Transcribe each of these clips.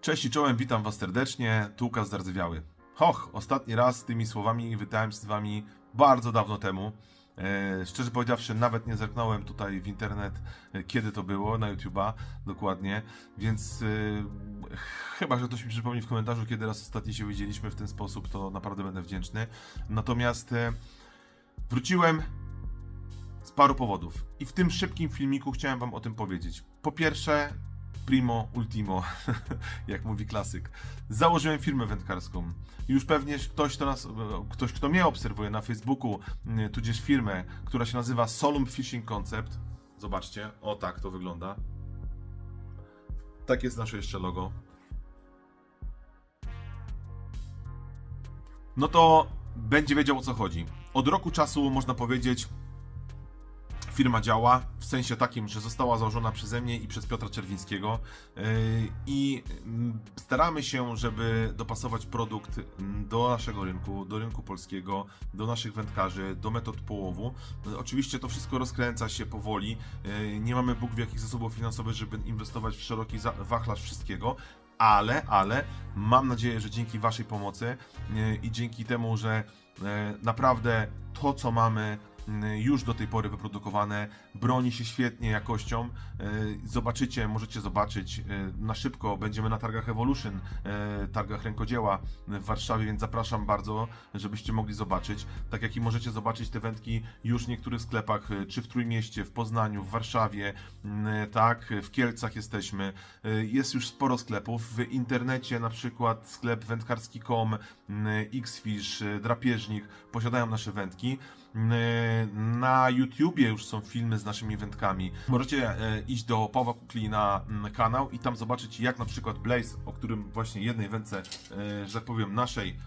Cześć i czołem, witam was serdecznie, tu Łukasz Zardzewiały. Ostatni raz tymi słowami witałem z wami bardzo dawno temu. E, szczerze powiedziawszy, nawet nie zerknąłem tutaj w internet, e, kiedy to było, na YouTube'a dokładnie, więc e, chyba, że ktoś mi przypomni w komentarzu, kiedy raz ostatnio się widzieliśmy w ten sposób, to naprawdę będę wdzięczny. Natomiast e, wróciłem z paru powodów i w tym szybkim filmiku chciałem wam o tym powiedzieć. Po pierwsze, primo ultimo, jak mówi klasyk. Założyłem firmę wędkarską. Już pewnie ktoś, kto nas, ktoś, kto mnie obserwuje na Facebooku, mm, tudzież firmę, która się nazywa Solum Fishing Concept. Zobaczcie, o tak to wygląda. Tak jest nasze jeszcze logo. No to będzie wiedział o co chodzi. Od roku czasu można powiedzieć, firma działa w sensie takim, że została założona przeze mnie i przez Piotra Czerwińskiego yy, i mm, staramy się, żeby dopasować produkt mm, do naszego rynku, do rynku polskiego, do naszych wędkarzy, do metod połowu. Oczywiście to wszystko rozkręca się powoli. Yy, Nie mamy Bóg wie jakich zasobów finansowych, żeby inwestować w szeroki wachlarz wszystkiego, ale, ale mam nadzieję, że dzięki Waszej pomocy yy, i dzięki temu, że naprawdę to, co mamy już do tej pory wyprodukowane, broni się świetnie jakością. Yy, Zobaczycie, możecie zobaczyć yy, na szybko. Będziemy na targach Evolution, yy, targach rękodzieła w Warszawie, więc zapraszam bardzo, żebyście mogli zobaczyć. Tak jak i możecie zobaczyć te wędki już w niektórych sklepach, czy w Trójmieście, w Poznaniu, w Warszawie, yy, tak, w Kielcach jesteśmy. Jest już sporo sklepów. W internecie na przykład sklep wędkarski.com, yy, Xfish, Drapieżnik posiadają nasze wędki. Na YouTubie już są filmy z naszymi wędkami. Możecie e, iść do Pawła Kukli na mm, kanał i tam zobaczyć jak na przykład Blaze, o którym właśnie jednej wędce, e, że tak powiem, naszej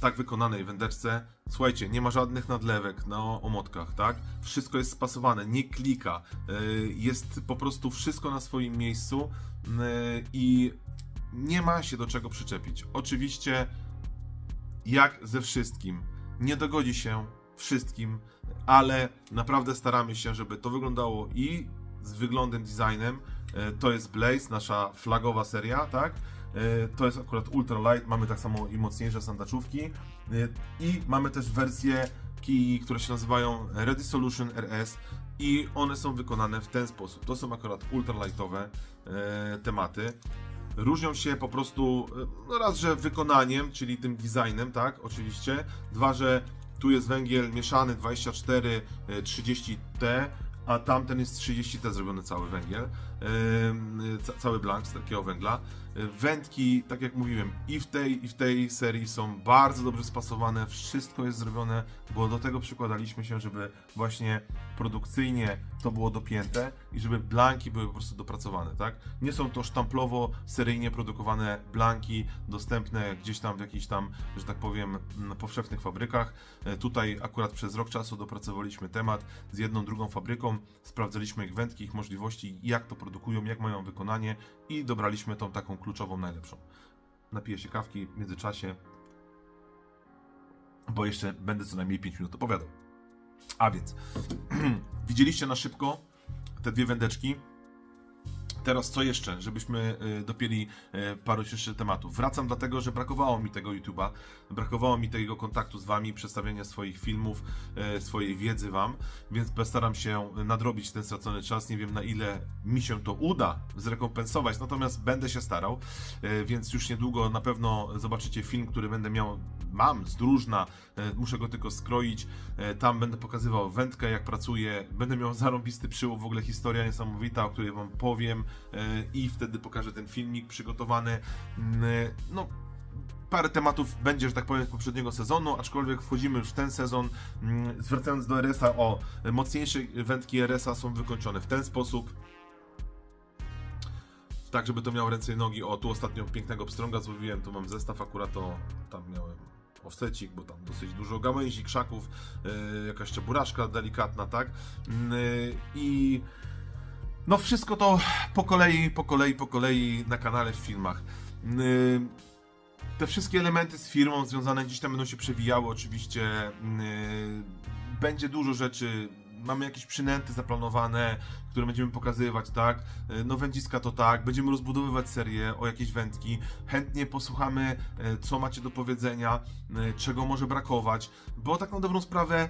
tak wykonanej wędeczce, słuchajcie, nie ma żadnych nadlewek na omotkach, tak? Wszystko jest spasowane, nie klika, yy, jest po prostu wszystko na swoim miejscu i nie ma się do czego przyczepić. Oczywiście, jak ze wszystkim, nie dogodzi się wszystkim, ale naprawdę staramy się, żeby to wyglądało i z wyglądem, designem. Yy, To jest Blaze, nasza flagowa seria, tak? E, To jest akurat ultra light, mamy tak samo i mocniejsze sandaczówki E, i mamy też wersje kij, które się nazywają Ready Solution RS i one są wykonane w ten sposób. To są akurat ultra lightowe e, tematy. Różnią się po prostu e, no raz, że wykonaniem, czyli tym designem, tak, oczywiście. Dwa, że tu jest węgiel mieszany 24 e, 30T, a tamten jest 30T zrobiony cały węgiel, cały blank z takiego węgla. Wędki, tak jak mówiłem, i w tej, i w tej serii są bardzo dobrze spasowane, wszystko jest zrobione, bo do tego przykładaliśmy się, żeby właśnie produkcyjnie to było dopięte i żeby blanki były po prostu dopracowane, tak? Nie są to sztamplowo, seryjnie produkowane blanki dostępne gdzieś tam w jakichś tam, że tak powiem, powszechnych fabrykach. E, Tutaj akurat przez rok czasu dopracowaliśmy temat z jedną, drugą fabryką, sprawdzaliśmy ich wędki, ich możliwości, jak to produkują, jak mają wykonanie i dobraliśmy tą taką kluczową, najlepszą. Napiję się kawki w międzyczasie, bo jeszcze będę co najmniej 5 minut opowiadał. A więc, widzieliście na szybko te dwie wędeczki. Teraz co jeszcze, żebyśmy y, dopięli y, paru jeszcze tematów. Wracam dlatego, że brakowało mi tego YouTube'a, brakowało mi tego kontaktu z Wami, przedstawiania swoich filmów, y, swojej wiedzy Wam, więc postaram się nadrobić ten stracony czas. Nie wiem na ile mi się to uda zrekompensować, natomiast będę się starał, więc już niedługo na pewno zobaczycie film, który będę miał, mam z drużna, y, muszę go tylko skroić, tam będę pokazywał wędkę, jak pracuję, będę miał zarąbisty przyłóg, w ogóle historia niesamowita, o której Wam powiem i wtedy pokażę ten filmik przygotowany. Y, No, parę tematów będzie, że tak powiem, z poprzedniego sezonu, aczkolwiek wchodzimy już w ten sezon. Mm, Zwracając do RS-a, o, mocniejsze wędki RS-a są wykończone w ten sposób. Tak, żeby to miało ręce i nogi. O, tu ostatnio pięknego pstrąga złowiłem, tu mam zestaw, akurat to tam miałem offsetik, bo tam dosyć dużo gałęzi, krzaków, yy, jakaś jeszcze buraszka delikatna, tak? Yy, I no wszystko to po kolei, po kolei, po kolei na kanale w filmach. Yy, te wszystkie elementy z firmą związane gdzieś tam będą się przewijały oczywiście. Yy, Będzie dużo rzeczy mamy jakieś przynęty zaplanowane, które będziemy pokazywać, tak? E, No wędziska to tak, będziemy rozbudowywać serię o jakieś wędki, chętnie posłuchamy, co macie do powiedzenia, czego może brakować, bo tak na dobrą sprawę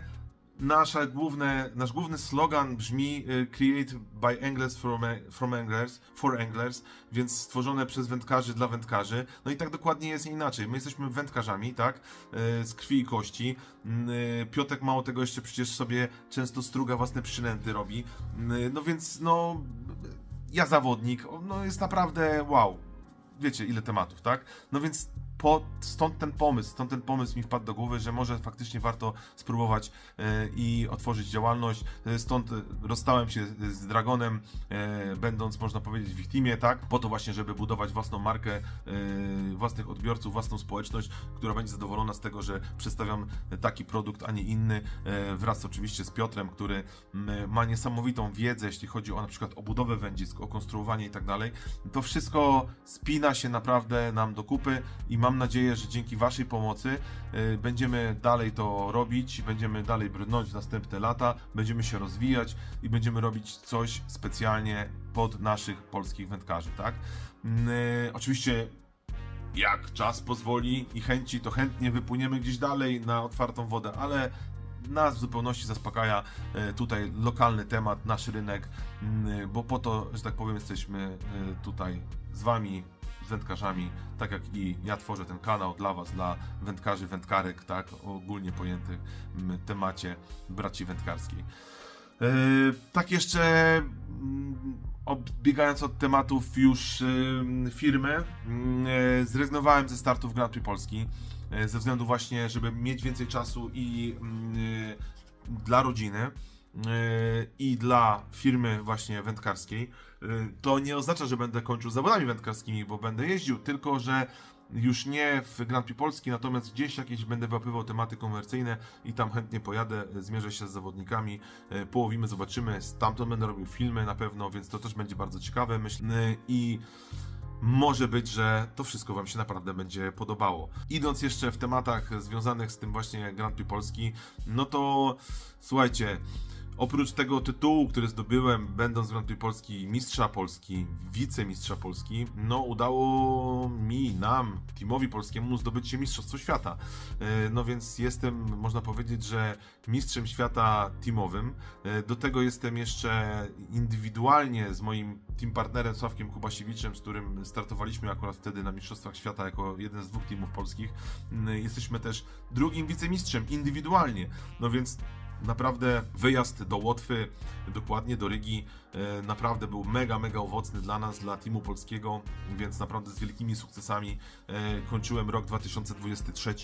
Nasza główne, nasz główny slogan brzmi y, Create by Anglers from, from Anglers, for Anglers, więc stworzone przez wędkarzy dla wędkarzy. No i tak dokładnie jest inaczej. My jesteśmy wędkarzami, tak? Y, Z krwi i kości. Y, Piotek mało tego jeszcze przecież sobie często struga własne przynęty robi. Y, No więc no ja zawodnik, no jest naprawdę wow. Wiecie ile tematów, tak? No więc po, stąd ten pomysł, stąd ten pomysł mi wpadł do głowy, że może faktycznie warto spróbować e, i otworzyć działalność. E, Stąd e, rozstałem się z Dragonem, będąc, można powiedzieć, w ich teamie, tak? Po to właśnie, żeby budować własną markę, własnych odbiorców, własną społeczność, która będzie zadowolona z tego, że przedstawiam taki produkt, a nie inny, wraz oczywiście z Piotrem, który ma niesamowitą wiedzę, jeśli chodzi o na przykład o budowę wędzisk, o konstruowanie i tak dalej. To wszystko spina się naprawdę nam do kupy i mam nadzieję, że dzięki Waszej pomocy y, będziemy dalej to robić, będziemy dalej brnąć w następne lata, będziemy się rozwijać i będziemy robić coś specjalnie pod naszych polskich wędkarzy, tak? Mm, y, Oczywiście jak czas pozwoli i chęci, to chętnie wypłyniemy gdzieś dalej na otwartą wodę, ale nas w zupełności zaspokaja e, tutaj lokalny temat, nasz rynek, mm, bo po to, że tak powiem, jesteśmy tutaj z Wami, wędkarzami, tak jak i ja tworzę ten kanał dla Was, dla wędkarzy, wędkarek, tak, ogólnie pojętym temacie braci wędkarskiej. E, Tak jeszcze mm, odbiegając od tematów już ym, firmy, e, zrezygnowałem ze startów Grand Prix Polski e, ze względu właśnie, żeby mieć więcej czasu i e, dla rodziny i dla firmy właśnie wędkarskiej. E, To nie oznacza, że będę kończył zawodami wędkarskimi, bo będę jeździł, tylko że już nie w Grand Prix Polski, natomiast gdzieś jakieś będę wyłapywał tematy komercyjne i tam chętnie pojadę, zmierzę się z zawodnikami, e, połowimy, zobaczymy. Stamtąd będę robił filmy na pewno, więc to też będzie bardzo ciekawe, myślę. I może być, że to wszystko Wam się naprawdę będzie podobało. Idąc jeszcze w tematach związanych z tym właśnie Grand Prix Polski, no to słuchajcie. Oprócz tego tytułu, który zdobyłem, będąc w Grand Prix Polski mistrza Polski, wicemistrza Polski, no udało mi, nam, teamowi polskiemu zdobyć się mistrzostwo świata. E, No więc jestem, można powiedzieć, że mistrzem świata teamowym. E, Do tego jestem jeszcze indywidualnie z moim team partnerem Sławkiem Kubasiewiczem, z którym startowaliśmy akurat wtedy na Mistrzostwach Świata jako jeden z dwóch teamów polskich. Mm, Jesteśmy też drugim wicemistrzem indywidualnie. No więc Naprawdę wyjazd do Łotwy, dokładnie do Rygi, e, naprawdę był mega, mega owocny dla nas, dla teamu polskiego, więc naprawdę z wielkimi sukcesami e, kończyłem rok 2023.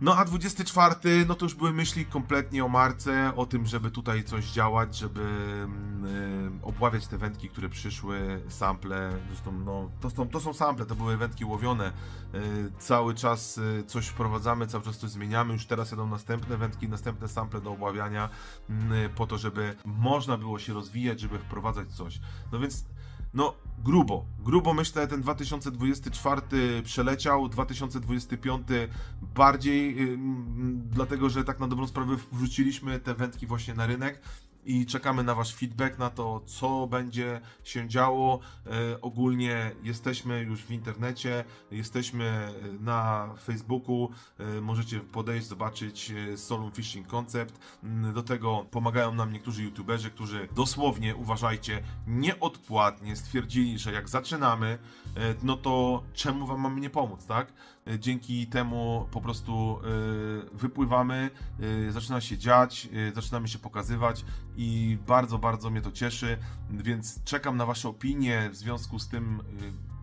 No a 24, no to już były myśli kompletnie o marce, o tym, żeby tutaj coś działać, żeby e, obławiać te wędki, które przyszły, sample, zresztą no, to, są, to są sample, to były wędki łowione, e, cały czas e, coś wprowadzamy, cały czas coś zmieniamy, już teraz jadą następne wędki, następne sample do obławiania, mm, po to, żeby można było się rozwijać, żeby wprowadzać coś. No więc no, grubo. Grubo myślę, ten 2024 przeleciał, 2025 bardziej, dlatego że tak na dobrą sprawę wrzuciliśmy te wędki właśnie na rynek i czekamy na Wasz feedback, na to, co będzie się działo. E, ogólnie jesteśmy już w internecie, jesteśmy e, na Facebooku, e, możecie podejść, zobaczyć Solum Fishing Concept. Mm, Do tego pomagają nam niektórzy youtuberzy, którzy dosłownie, uważajcie, nieodpłatnie stwierdzili, że jak zaczynamy, no to czemu Wam mamy nie pomóc, tak? E, Dzięki temu po prostu e, wypływamy, e, zaczyna się dziać, zaczynamy się pokazywać i bardzo, bardzo mnie to cieszy, więc czekam na Wasze opinie w związku z tym,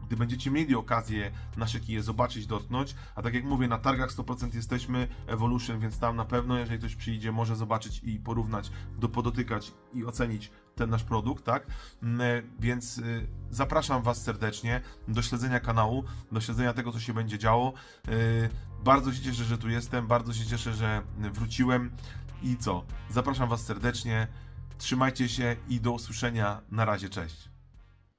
gdy będziecie mieli okazję nasze kije zobaczyć, dotknąć, a tak jak mówię, na targach 100% jesteśmy Evolution, więc tam na pewno, jeżeli ktoś przyjdzie, może zobaczyć i porównać, do podotykać i ocenić ten nasz produkt, tak? Mm, e, Więc y, zapraszam Was serdecznie do śledzenia kanału, do śledzenia tego, co się będzie działo. Y, Bardzo się cieszę, że tu jestem, bardzo się cieszę, że wróciłem i co? Zapraszam Was serdecznie, trzymajcie się i do usłyszenia. Na razie, cześć.